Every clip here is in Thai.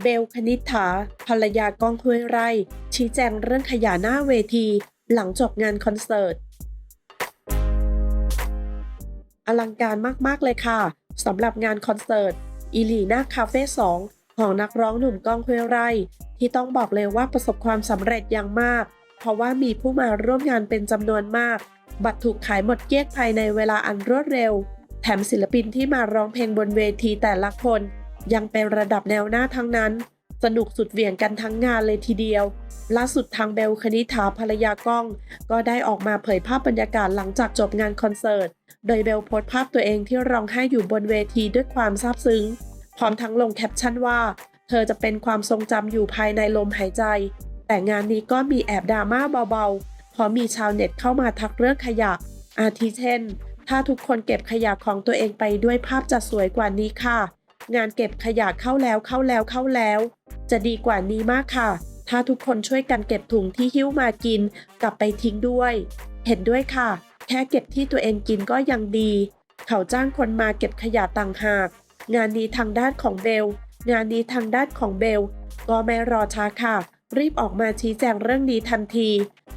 เบลคณิษฐาภรรยาก้องห้วยไร่ ชี้แจงเรื่องขยะหน้าเวที หลังจบงานคอนเสิร์ต อลังการมาก ๆ เลยค่ะสำหรับงานคอนเสิร์ต อีลีนาคาเฟ่2ของนักร้องหนุ่มก้องห้วยไร่ ที่ต้องบอกเลยว่าประสบความสำเร็จอย่างมาก เพราะว่ามีผู้มาร่วมงานเป็นจำนวนมาก บัตรถูกขายหมดเกลี้ยงภายในเวลาอันรวดเร็ว แถมศิลปินที่มาร้องเพลงบนเวทีแต่ละคน ยังเป็นระดับแนวหน้าทั้งนั้น สนุกสุดเหวี่ยงกันทั้งงานเลยทีเดียว ล่าสุดทางเบลคณิษฐาภรรยาก้อง ก็ได้ออกมาเผยภาพบรรยากาศหลังจากจบงานคอนเสิร์ต โดยเบลโพสต์ภาพตัวเองที่ร้องไห้อยู่บนเวทีด้วยความซาบซึ้ง พร้อมทั้งลงแคปชั่นว่า เธอจะเป็นความทรงจำอยู่ภายในลมหายใจ แต่งานนี้ก็มีแอบดราม่าเบาๆเพราะมีชาวเน็ตเข้ามาทักเรื่องขยะ อาทิเช่น ถ้าทุกคนเก็บขยะของตัวเองไปด้วยภาพจะสวยกว่านี้ค่ะ งานเก็บขยะเข้าแล้วเข้าแล้วเข้าแล้ว จะดีกว่านี้มากค่ะ ถ้าทุกคนช่วยกันเก็บถุงที่หิ้วมากิน กลับไปทิ้งด้วย เห็นด้วยค่ะ แค่เก็บที่ตัวเองกินก็ยังดี เขาจ้างคนมาเก็บขยะต่างหาก งานนี้ทางด้านของเบล งานนี้ทางด้านของเบล ก็ไม่รอช้าค่ะ รีบออกมาชี้แจงเรื่องนี้ทันที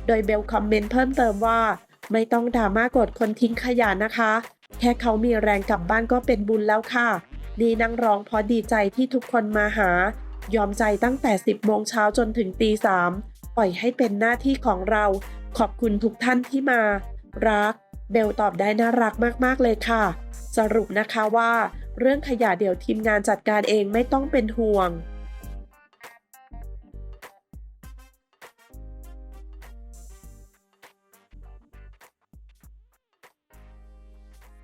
โดยเบลคอมเมนต์เพิ่มเติมว่า ไม่ต้องดรามากดคนทิ้งขยะนะคะ แค่เขามีแรงกลับบ้านก็เป็นบุญแล้วค่ะ นี่นั่งร้องเพราะดีใจที่ทุกคนมาหา ยอมใจตั้งแต่ 10โมงเช้าจนถึงตีสามปล่อยให้เป็นหน้าที่ของเรา ขอบคุณทุกท่านที่มา รัก เบลตอบได้น่ารักมากๆเลยค่ะ สรุปนะคะว่า เรื่องขยะเดี๋ยวทีมงานจัดการเองไม่ต้องเป็นห่วง